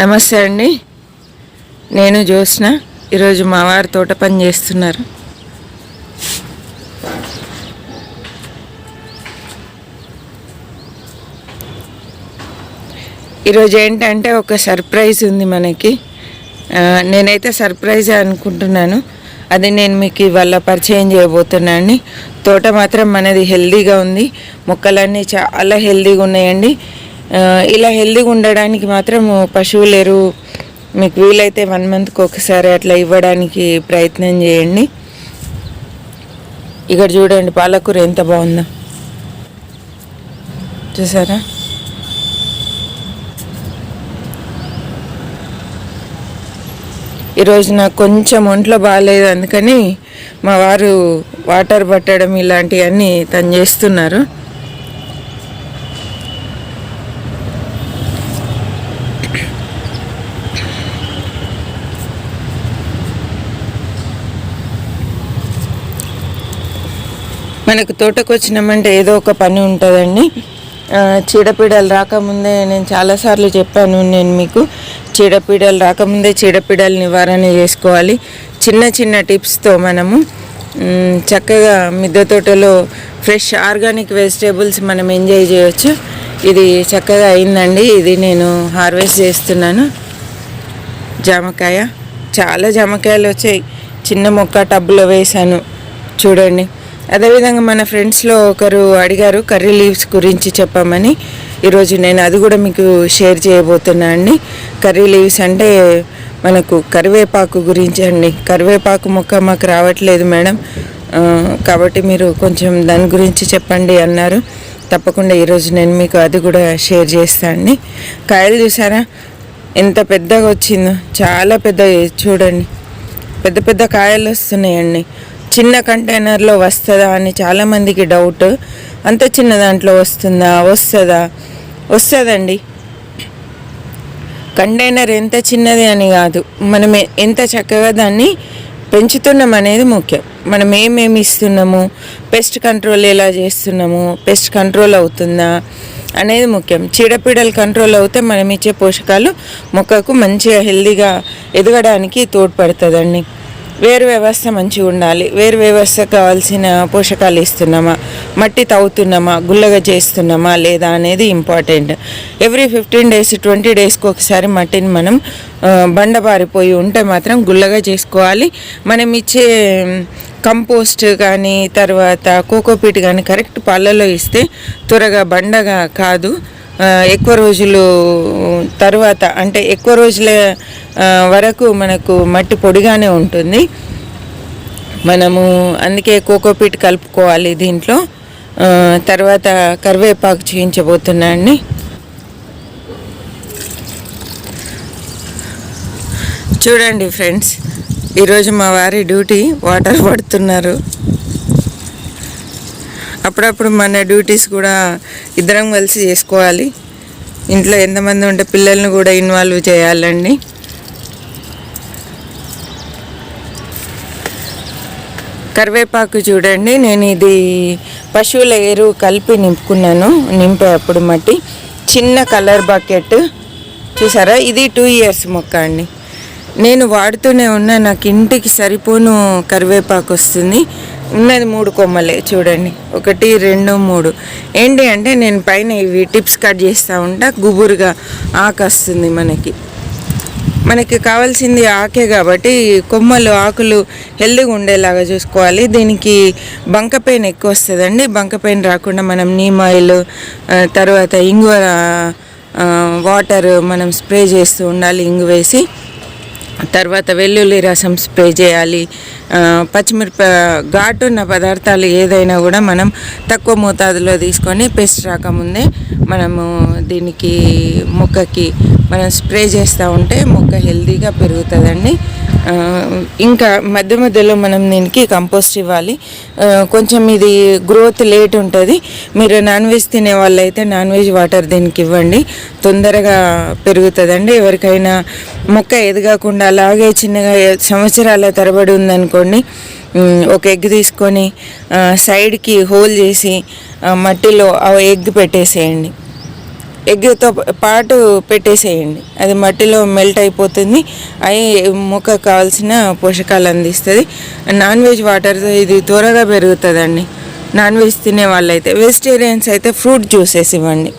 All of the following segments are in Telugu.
నమస్తే అండి. నేను జ్యోత్స్న. ఈరోజు మా వారు తోట పని చేస్తున్నారు. ఈరోజు ఏంటంటే ఒక సర్ప్రైజ్ ఉంది మనకి. నేనైతే సర్ప్రైజ్ అనుకుంటున్నాను. అది నేను మీకు ఇవాళ పరిచయం చేయబోతున్నాను తోట మాత్రం మనది హెల్దీగా ఉంది. మొక్కలన్నీ చాలా హెల్దీగా ఉన్నాయండి. ఇలా హెల్దీగా ఉండడానికి మాత్రం పశువు ఎరువు మీకు వీలైతే వన్ మంత్కి ఒకసారి అట్లా ఇవ్వడానికి ప్రయత్నం చేయండి. ఇక్కడ చూడండి పాలకూర ఎంత బాగుందో. చూసారా? ఈరోజు నాకు కొంచెం ఒంట్లో బాగాలేదు అందుకని మా వారు వాటర్ పట్టడం ఇలాంటివన్నీ తను చేస్తున్నారు. మనకు తోటకు వచ్చినామంటే ఏదో ఒక పని ఉంటుందండి. చీడపీడలు రాకముందే నేను చాలాసార్లు చెప్పాను నేను మీకు. చీడపీడలు రాకముందే చీడపీడలు నివారణ చేసుకోవాలి. చిన్న చిన్న టిప్స్తో మనము చక్కగా మిద్దె తోటలో ఫ్రెష్ ఆర్గానిక్ వెజిటేబుల్స్ మనం ఎంజాయ్ చేయవచ్చు ఇది చక్కగా అయిందండి. ఇది నేను హార్వెస్ట్ చేస్తున్నాను. జామకాయ చాలా జామకాయలు వచ్చాయి. చిన్న మొక్క టబ్బులో వేశాను. చూడండి. అదేవిధంగా మన ఫ్రెండ్స్లో ఒకరు అడిగారు కర్రీ లీవ్స్ గురించి చెప్పమని. ఈరోజు నేను అది కూడా మీకు షేర్ చేయబోతున్నా అండి. కర్రీ లీవ్స్ అంటే మనకు కరివేపాకు గురించి అండి. కరివేపాకు మొక్క మాకు రావట్లేదు మేడం. కాబట్టి మీరు కొంచెం దాని గురించి చెప్పండి అన్నారు. తప్పకుండా ఈరోజు నేను మీకు అది కూడా షేర్ చేస్తాను అండి. కాయలు చూసారా? ఎంత పెద్దగా వచ్చిందో. చాలా పెద్ద చూడండి. పెద్ద పెద్ద కాయలు వస్తున్నాయండి. చిన్న కంటైనర్లో వస్తుందా అని చాలామందికి డౌట్. అంత చిన్న దాంట్లో వస్తుందా? వస్తుందా? వస్తుందండి. కంటైనర్ ఎంత చిన్నది అని కాదు. మనం ఎంత చక్కగా దాన్ని పెంచుతున్నాం అనేది ముఖ్యం. మనం ఏమేమి ఇస్తున్నాము? పెస్ట్ కంట్రోల్ ఎలా చేస్తున్నాము? పెస్ట్ కంట్రోల్ అవుతుందా అనేది ముఖ్యం. చీడపీడలు కంట్రోల్ అవుతే మనం ఇచ్చే పోషకాలు మొక్కకు మంచిగా హెల్దీగా ఎదగడానికి తోడ్పడుతుందండి. వేరు వ్యవస్థ మంచిగా ఉండాలి. వేరు వ్యవస్థ కావాల్సిన పోషకాలు ఇస్తున్నామా? మట్టి తవ్వుతున్నామా గుల్లగా చేస్తున్నామా? లేదా అనేది important every fifteen days twenty డేస్కి ఒకసారి మట్టిని మనం బండబారిపోయి ఉంటే మాత్రం గుల్లగా చేసుకోవాలి. మనం ఇచ్చే కంపోస్ట్ కానీ తర్వాత కోకోపీట్ కానీ కరెక్ట్ పాలలో ఇస్తే త్వరగా బండగా కాదు. ఎక్కువ రోజులు తర్వాత అంటే ఎక్కువ రోజుల వరకు మనకు మట్టి పొడిగానే ఉంటుంది. మనము అందుకే కోకోపీట్ కలుపుకోవాలి దీంట్లో. తర్వాత కరివేపాకు చేయించబోతున్నా అండి. చూడండి ఫ్రెండ్స్ ఈరోజు మా వారి డ్యూటీ వాటర్ పడుతున్నారు. అప్పుడప్పుడు మన డ్యూటీస్ కూడా ఇద్దరం కలిసి చేసుకోవాలి. ఇంట్లో ఎంతమంది ఉంటే పిల్లల్ని కూడా ఇన్వాల్వ్ చేయాలండి. కరివేపాకు చూడండి నేను ఇది పశువుల ఎరువు కలిపి నింపుకున్నాను నింపే అప్పుడు మట్టి. చిన్న కలర్ బకెట్ చూసారా? ఇది టూ ఇయర్స్ మొక్క అండి. నేను వాడుతూనే ఉన్నా నాకు ఇంటికి సరిపోను కరివేపాకు వస్తుంది. ఉన్నది మూడు కొమ్మలే చూడండి. ఒకటి రెండు మూడు. ఏంటి అంటే నేను పైన ఇవి టిప్స్ కట్ చేస్తూ ఉంటా గుబురుగా ఆకస్తుంది వస్తుంది మనకి. మనకి కావాల్సింది ఆకే కాబట్టి కొమ్మలు ఆకులు హెల్దీగా ఉండేలాగా చూసుకోవాలి. దీనికి బంక పెయిన్ ఎక్కువ వస్తుందండి. బంక పెయిన్ రాకుండా మనం నీమ్ ఆయిల్ తర్వాత ఇంగువ వాటర్ మనం స్ప్రే చేస్తూ ఉండాలి ఇంగు వేసి. తర్వాత వెల్లుల్లి రసం స్ప్రే చేయాలి. పచ్చిమిరప ఘాటున్న పదార్థాలు ఏదైనా కూడా మనం తక్కువ మోతాదులో తీసుకొని పెస్ట్ రాకముందే మనము దీనికి మొక్కకి మనం స్ప్రే చేస్తూ ఉంటే మొక్క హెల్తీగా పెరుగుతుందండి. ఇంకా మధ్య మధ్యలో మనం దీనికి కంపోస్ట్ ఇవ్వాలి. కొంచెం ఇది గ్రోత్ లేట్ ఉంటుంది. మీరు నాన్ వెజ్ తినే వాళ్ళైతే నాన్ వెజ్ వాటర్ దీనికి ఇవ్వండి. తొందరగా పెరుగుతుందండి. ఎవరికైనా మొక్క ఎదగకుండా అలాగే చిన్నగా సంవత్సరాల తరబడి ఉందనుకోండి ఒక ఎగ్ తీసుకొని సైడ్కి హోల్ చేసి మట్టిలో ఆ ఎగ్ పెట్టేసేయండి. ఎగ్తో పాటు పెట్టేసేయండి. అది మట్టిలో మెల్ట్ అయిపోతుంది. అవి మొక్కకు కావాల్సిన పోషకాలు అందిస్తుంది. నాన్ వెజ్ వాటర్తో ఇది త్వరగా పెరుగుతుందండి. నాన్ వెజ్ తినే వాళ్ళైతే వెజిటేరియన్స్ అయితే ఫ్రూట్ జ్యూసెస్ ఇవ్వండి.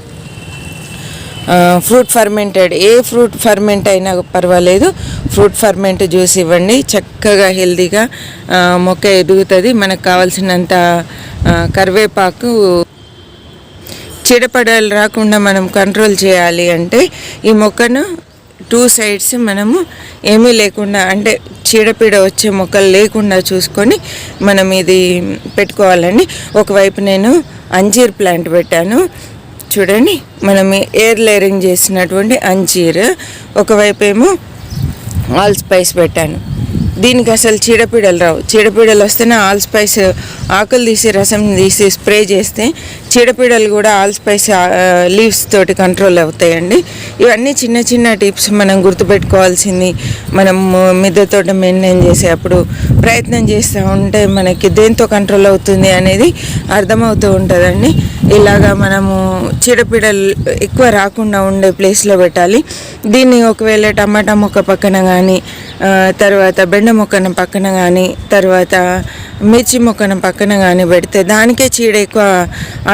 ఫ్రూట్ ఫర్మెంటెడ్ ఏ ఫ్రూట్ ఫర్మెంట్ అయినా పర్వాలేదు. ఫ్రూట్ ఫర్మెంట్ జ్యూస్ ఇవ్వండి. చక్కగా హెల్తీగా మొక్క ఎదుగుతుంది. మనకు కావాల్సినంత కరివేపాకు చీడపడాలు రాకుండా మనం కంట్రోల్ చేయాలి అంటే ఈ మొక్కను టూ సైడ్స్ మనము ఏమీ లేకుండా అంటే చీడపీడ వచ్చే మొక్కలు లేకుండా చూసుకొని మనం ఇది పెట్టుకోవాలండి. ఒకవైపు నేను అంజీర్ ప్లాంట్ పెట్టాను. చూడండి మనం ఎయిర్ లేరింగ్ చేసినటువంటి అంజీర్. ఒకవైపు ఏమో ఆల్ స్పైస్ పెట్టాను. దీనికి అసలు చీడపీడలు రావు. చీడపీడలు వస్తేనే ఆల్ స్పైస్ ఆకులు తీసి రసం తీసి స్ప్రే చేస్తే చీడపీడలు కూడా ఆల్ స్పైస్ లీవ్స్ తోటి కంట్రోల్ అవుతాయండి. ఇవన్నీ చిన్న చిన్న టిప్స్ మనం గుర్తుపెట్టుకోవాల్సింది. మనం మిద్దె తోట మెయింటైన్ చేసేటప్పుడు ప్రయత్నం చేస్తూ ఉంటే మనకి దేంతో కంట్రోల్ అవుతుంది అనేది అర్థమవుతూ ఉంటుందండి. ఇలాగా మనము చీడపీడలు ఎక్కువ రాకుండా ఉండే ప్లేస్లో పెట్టాలి. దీన్ని ఒకవేళ టమాటా మొక్క పక్కన కానీ తర్వాత బెండ మొక్కన పక్కన కానీ తర్వాత మిర్చి మొక్కన పక్కన కానీ పెడితే దానికే చీడ ఎక్కువ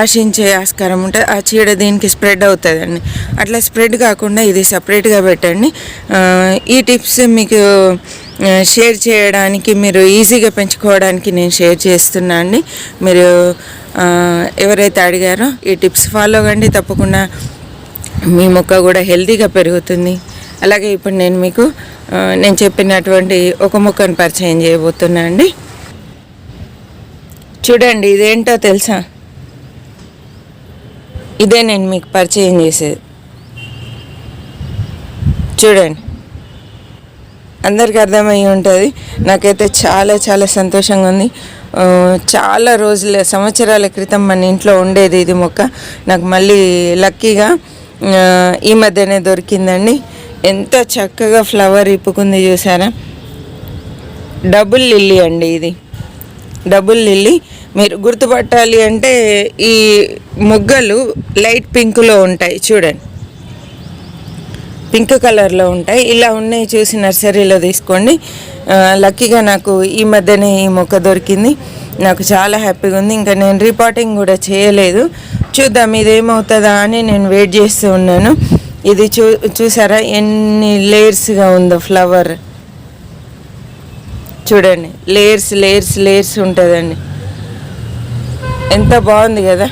ఆశించే ఆస్కారం ఉంటుంది ఆ చీడ దీనికి స్ప్రెడ్ అవుతుందండి. అట్లా స్ప్రెడ్ కాకుండా ఇది సపరేట్గా పెట్టండి. ఈ టిప్స్ మీకు షేర్ చేయడానికి మీరు ఈజీగా పెంచుకోవడానికి నేను షేర్ చేస్తున్నా అండి. మీరు ఎవరైతే అడిగారో ఈ టిప్స్ ఫాలో కండి తప్పకుండా మీ మొక్క కూడా హెల్తీగా పెరుగుతుంది. అలాగే ఇప్పుడు నేను మీకు నేను చెప్పినటువంటి ఒక మొక్కను పరిచయం చేయబోతున్నా అండి. చూడండి ఇదేంటో తెలుసా? ఇదే నేను మీకు పరిచయం చేసేది. చూడండి. అందరికీ అర్థమయ్యి ఉంటుంది. నాకైతే చాలా చాలా సంతోషంగా ఉంది. చాలా రోజుల సంవత్సరాల క్రితం మన ఇంట్లో ఉండేది ఇది మొక్క. నాకు మళ్ళీ లక్కీగా ఈ మధ్యనే దొరికిందండి. ఎంత చక్కగా ఫ్లవర్ ఇప్పుకుంది చూసారా? డబుల్ లిల్లీ అండి ఇది. Double lily. మీరు గుర్తుపట్టాలి అంటే ఈ మొగ్గలు లైట్ పింక్లో ఉంటాయి చూడండి. పింక్ కలర్లో ఉంటాయి. ఇలా ఉన్నాయి చూసి నర్సరీలో తీసుకోండి. లక్కీగా నాకు ఈ మధ్యనే ఈ మొక్క దొరికింది. నాకు చాలా హ్యాపీగా ఉంది. ఇంకా నేను రిపోర్టింగ్ కూడా చేయలేదు. చూద్దాం ఇది ఏమవుతుందా అని నేను వెయిట్ చేస్తూ ఉన్నాను. ఇది చూ చూసారా? ఎన్ని లేయర్స్గా ఉందో ఫ్లవర్. చూడండి లేయర్స్ లేయర్స్ లేయర్స్ ఉంటుందండి. ఎంత బాగుంది కదా.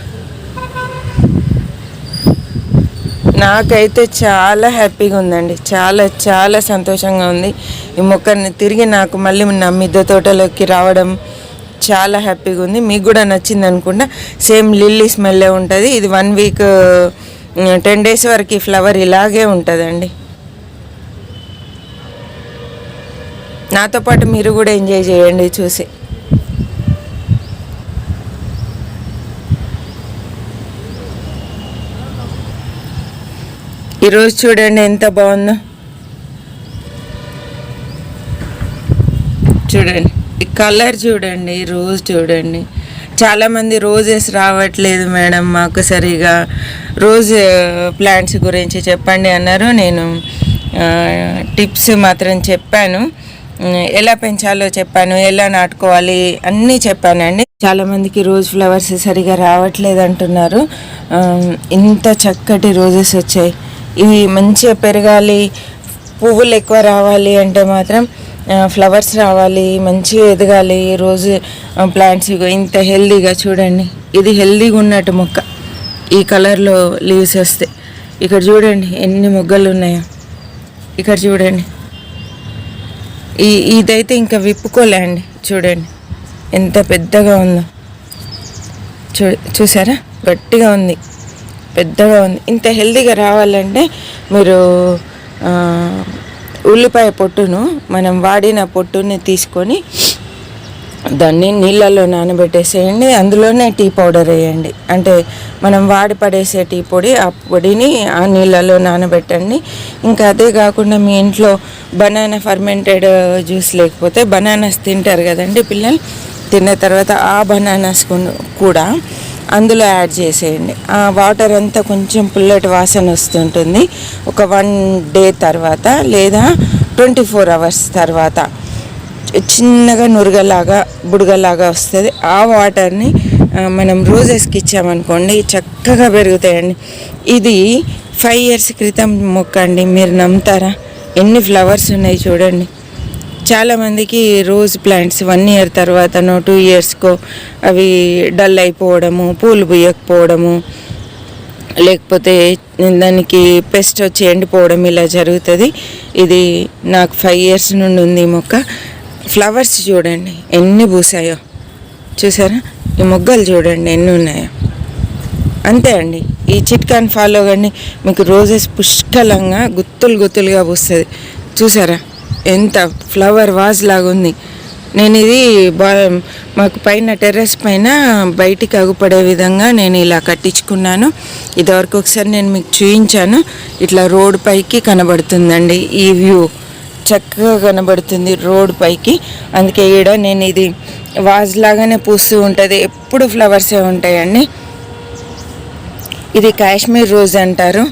నాకైతే చాలా హ్యాపీగా ఉందండి. చాలా చాలా సంతోషంగా ఉంది. ఈ మొక్కని తిరిగి నాకు మళ్ళీ నా మిద్దె తోటలోకి రావడం చాలా హ్యాపీగా ఉంది. మీకు కూడా నచ్చింది అనుకుంటా. సేమ్ లిల్లీ స్మెల్లే ఉంటుంది. ఇది వన్ వీక్ టెన్ డేస్ వరకు ఈ ఫ్లవర్ ఇలాగే ఉంటుందండి. నాతో పాటు మీరు కూడా ఎంజాయ్ చేయండి చూసి. ఈరోజు చూడండి ఎంత బాగుందో. చూడండి ఈ కలర్ చూడండి రోజ్ చూడండి. చాలామంది రోజెస్ రావట్లేదు మేడం మాకు సరిగా. రోజ్ ప్లాంట్స్ గురించి చెప్పండి అన్నారు. నేను టిప్స్ మాత్రం చెప్పాను. ఎలా పెంచాలో చెప్పాను ఎలా నాటుకోవాలి అన్నీ చెప్పానండి చాలామందికి రోజ్ ఫ్లవర్స్ సరిగా రావట్లేదు అంటున్నారు. ఇంత చక్కటి రోజెస్ వచ్చాయి. ఇవి మంచిగా పెరగాలి పువ్వులు ఎక్కువ రావాలి అంటే మాత్రం ఫ్లవర్స్ రావాలి మంచిగా ఎదగాలి. రోజు ప్లాంట్స్ ఇంత హెల్దీగా చూడండి. ఇది హెల్దీగా ఉన్నట్టు మొక్క. ఈ కలర్లో లీవ్స్ వస్తాయి ఇక్కడ చూడండి ఎన్ని మొగ్గలు ఉన్నాయో. ఇక్కడ చూడండి. ఈ ఇదైతే ఇంకా విప్పుకోలే అండి. చూడండి ఎంత పెద్దగా ఉందో. చూ చూసారా? గట్టిగా ఉంది. పెద్దగా ఉంది. ఇంత హెల్తీగా రావాలంటే మీరు ఉల్లిపాయ పొట్టును మనం వాడిన పొట్టుని తీసుకొని దాన్ని నీళ్ళల్లో నానబెట్టేసేయండి. అందులోనే టీ పౌడర్ వేయండి. అంటే మనం వాడి పడేసే టీ పొడి ఆ పొడిని ఆ నీళ్ళలో నానబెట్టండి. ఇంకా అదే కాకుండా మీ ఇంట్లో బనానా ఫర్మెంటెడ్ జ్యూస్ లేకపోతే బనానాస్ తింటారు కదండి పిల్లలు. తిన్న తర్వాత ఆ బనానాస్ కూడా అందులో యాడ్ చేసేయండి. ఆ వాటర్ అంతా కొంచెం పుల్లటి వాసన వస్తుంటుంది. ఒక వన్ డే తర్వాత లేదా ట్వంటీ ఫోర్ అవర్స్ తర్వాత చిన్నగా నురగలాగా బుడగలాగా వస్తుంది. ఆ వాటర్ని మనం రోజెస్కి ఇచ్చామనుకోండి చక్కగా పెరుగుతాయండి. ఇది ఫైవ్ ఇయర్స్ క్రితం మొక్క అండి మీరు నమ్ముతారా? ఎన్ని ఫ్లవర్స్ ఉన్నాయి చూడండి. చాలామందికి రోజ్ ప్లాంట్స్ వన్ ఇయర్ తర్వాతనో టూ ఇయర్స్కో అవి డల్ అయిపోవడము పూలు పూయకపోవడము లేకపోతే దానికి పెస్ట్ వచ్చి ఎండిపోవడం ఇలా జరుగుతుంది. ఇది నాకు ఫైవ్ ఇయర్స్ నుండి ఉంది ఈ మొక్క. ఫ్లవర్స్ చూడండి ఎన్ని పూసాయో. చూసారా? ఈ మొగ్గలు చూడండి ఎన్ని ఉన్నాయో. అంతే అండి. ఈ చిట్కాని ఫాలో కానీ మీకు రోజెస్ పుష్కలంగా గుత్తులు గుత్తులుగా పూస్తుంది. చూసారా? ఎంత ఫ్లవర్ వాజ్ లాగా ఉంది. నేను ఇది బా మాకు పైన టెర్రస్ పైన బయటికి అగుపడే విధంగా నేను ఇలా కట్టించుకున్నాను. ఇదివరకు ఒకసారి నేను మీకు చూపించాను ఇట్లా రోడ్ పైకి కనబడుతుందండి ఈ వ్యూ చక్కగా కనబడుతుంది రోడ్ పైకి. అందుకే ఈడ నేను ఇది వాజ్ లాగానే పూస్తూ ఉంటుంది. ఎప్పుడు ఫ్లవర్సే ఉంటాయండి? ఇది కాశ్మీర్ రోజ్ అంటారు.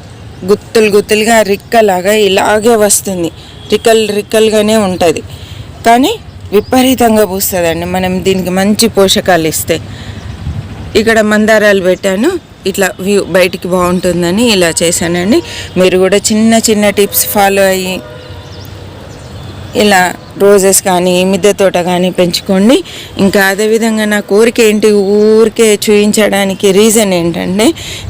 గుత్తులు గుత్తులుగా రిక్కలాగా ఇలాగే వస్తుంది. రికల్ రికల్గానే ఉంటుంది. కానీ విపరీతంగా పూస్తుందండి. మనం దీనికి మంచి పోషకాలు ఇస్తే. ఇక్కడ మందారాలు పెట్టాను. ఇట్లా వ్యూ బయటికి బాగుంటుందని ఇలా చేశానండి. మీరు కూడా చిన్న చిన్న టిప్స్ ఫాలో అయ్యి ఇలా రోజెస్ కానీ మిద్దె తోట కానీ పెంచుకోండి. ఇంకా అదేవిధంగా నా కోరిక ఏంటి? ఊరికే చూపించడానికి రీజన్ ఏంటంటే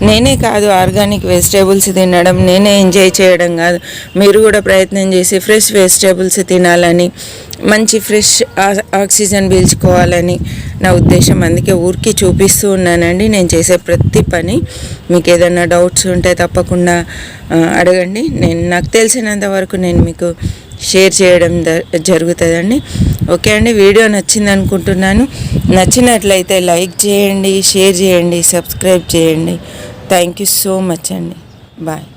నేనే కాదు ఆర్గానిక్ వెజిటేబుల్స్ తినడం నేనే ఎంజాయ్ చేయడం కాదు. మీరు కూడా ప్రయత్నం చేసి ఫ్రెష్ వెజిటేబుల్స్ తినాలని మంచి ఫ్రెష్ ఆక్సిజన్ పీల్చుకోవాలని నా ఉద్దేశం. అందుకే ఊరికి చూపిస్తూ ఉన్నానండి. నేను చేసే ప్రతి పని. మీకు ఏదైనా డౌట్స్ ఉంటే తప్పకుండా అడగండి. నేను నాకు తెలిసినంత వరకు నేను మీకు షేర్ చేయడం జరుగుతుందండి. ఓకే అండి వీడియో నచ్చింది అనుకుంటున్నాను నచ్చినట్లయితే లైక్ చేయండి షేర్ చేయండి సబ్స్క్రైబ్ చేయండి. థ్యాంక్ యూ సో మచ్ అండి. బాయ్.